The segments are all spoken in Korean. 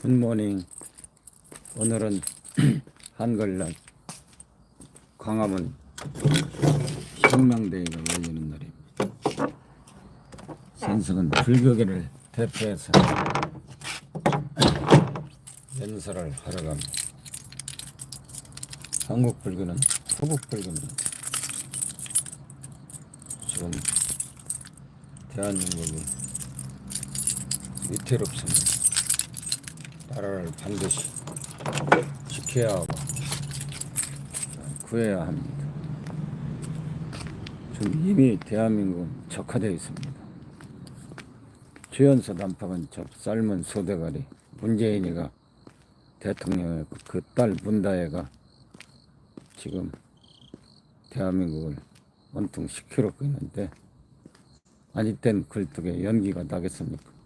굿모닝. 오늘은 한글날 광화문 혁명대회가 열리는 날입니다. 선생은 불교계를 대표해서 연설을 하러 갑니다. 한국 불교는 후국 불교는 지금 대한민국이 위태롭습니다. 나라를 반드시 지켜야 하고 구해야 합니다. 지금 이미 대한민국은 적화되어 있습니다. 주연서 난파건 접 삶은 소대가리 문재인이가 대통령의 그 딸 문다혜가 지금 대한민국을 온통 시끄럽고 있는데 아니 땐 글뚝에 연기가 나겠습니까?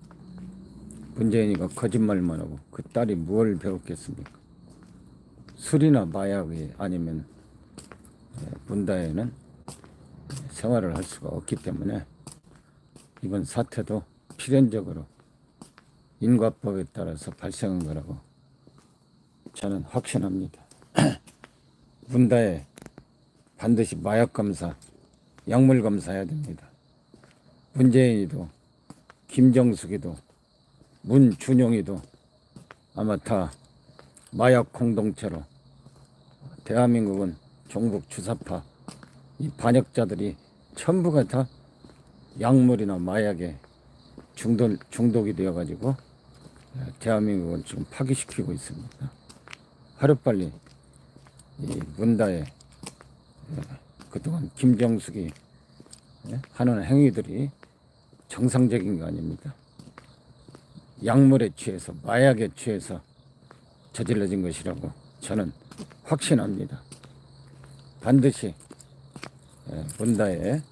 문재인이가 거짓말만 하고 그 딸이 뭘 배웠겠습니까? 술이나 마약이 아니면 예, 문다혜는 생활을 할 수가 없기 때문에 이번 사태도 필연적으로 인과법에 따라서 발생한 거라고 저는 확신합니다. 문다혜 반드시 마약 검사, 약물 검사해야 됩니다. 문재인이도 김정숙이도 문준용이도 아마 다 마약 공동체로 대한민국은 종북 주사파 이 반역자들이 전부가 다 약물이나 마약에 중독, 중독이 되어가지고 대한민국을 지금 파괴시키고 있습니다. 하루빨리 이 문다의 그동안 김정숙이 예, 하는 행위들이 정상적인 거 아닙니다. 약물에 취해서 마약에 취해서 저질러진 것이라고 저는 확신합니다. 반드시 예, 문다의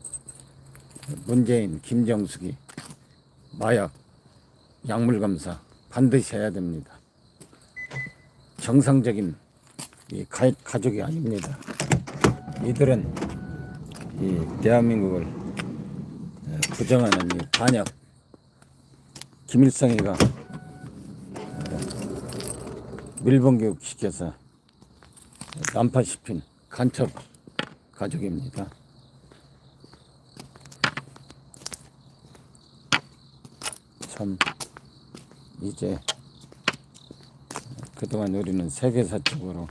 문재인, 김정숙이 마약, 약물 검사 반드시 해야 됩니다. 정상적인 이 가, 가족이 아닙니다. 이들은 이 대한민국을 예, 부정하는 이 반역 김일성이가 밀봉교육 시켜서 난파시킨 간첩 가족입니다. 참 이제 그동안 우리는 세계사적으로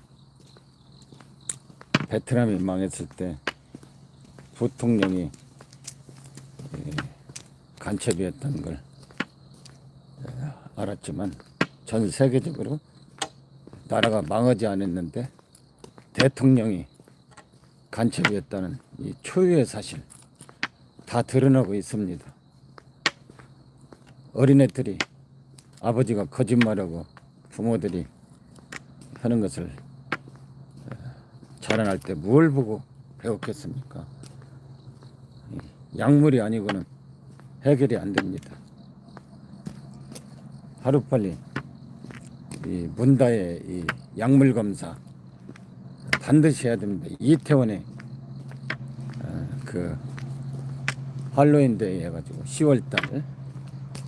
베트남이 망했을 때 부통령이 예, 간첩이었던 걸 알았지만 전 세계적으로 나라가 망하지 않았는데 대통령이 간첩이었다는 이 초유의 사실 다 드러나고 있습니다. 어린애들이 아버지가 거짓말하고 부모들이 하는 것을 어, 자라날 때 뭘 보고 배웠겠습니까? 약물이 아니고는 해결이 안 됩니다. 하루빨리 이 문다의 이 약물 검사 반드시 해야 됩니다. 이태원에 어, 그 할로윈 데이 해가지고 10월달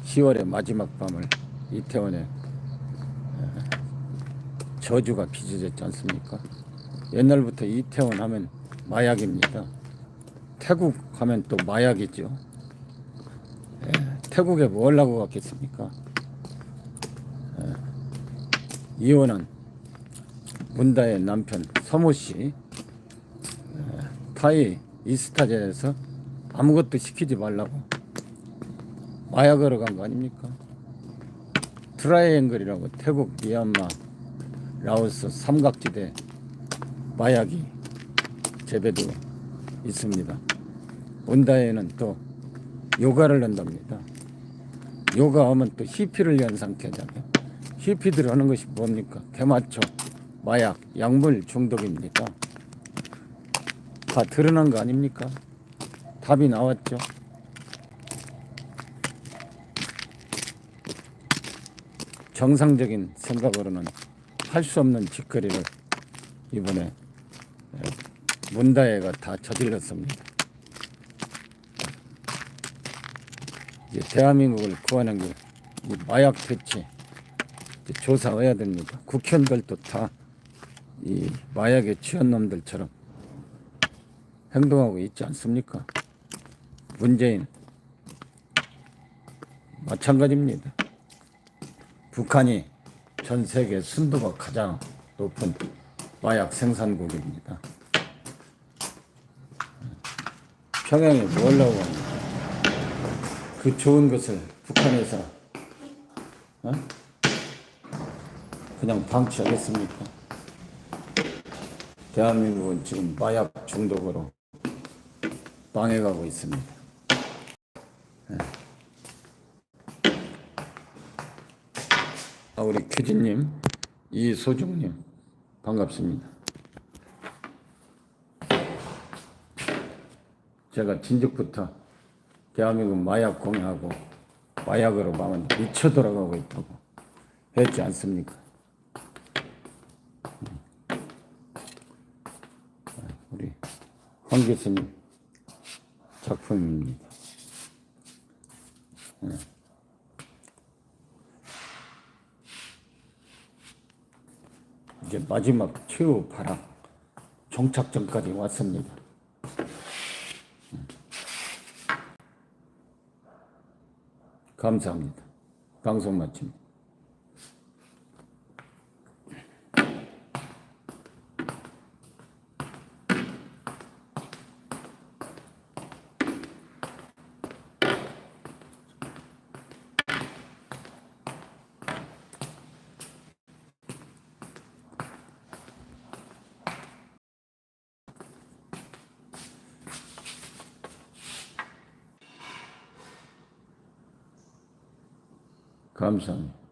10월의 마지막 밤을 이태원에 어, 저주가 빚어졌지 않습니까? 옛날부터 이태원 하면 마약입니다. 태국 하면 또 마약이죠. 예, 태국에 뭘 하고 갔겠습니까? 이혼한 문다의 남편 서모 씨 타이 이스타젤에서 아무것도 시키지 말라고 마약으로 간 거 아닙니까? 트라이앵글이라고 태국, 미얀마, 라오스 삼각지대 마약이 재배도 있습니다. 문다에는 또 요가를 한답니다. 요가 하면 또 히피를 연상케 하잖아요. 히피들 하는 것이 뭡니까? 개맞춰, 마약, 약물 중독입니까? 다 드러난 거 아닙니까? 답이 나왔죠. 정상적인 생각으로는 할 수 없는 짓거리를 이번에 예, 문다혜가 다 저질렀습니다. 대한민국을 구하는 게이 마약 퇴치, 조사해야 됩니다. 국회의원들도 다 이 마약에 취한 놈들처럼 행동하고 있지 않습니까? 문재인 마찬가지입니다. 북한이 전 세계 순도가 가장 높은 마약 생산국입니다. 평양에 뭐 하려고 합니까? 그 좋은 것을 북한에서 어? 그냥 방치하겠습니까? 대한민국은 지금 마약 중독으로 망해가고 있습니다. 예. 아, 우리 규진님, 이소중님, 반갑습니다. 제가 진즉부터 대한민국 마약 공해하고 마약으로 망은 미쳐 돌아가고 있다고 했지 않습니까? 우리 황 교수님 작품입니다. 예. 이제 마지막 최후 발악 종착점까지 왔습니다. 음. 감사합니다. 방송 마칩니다. 감사합니다.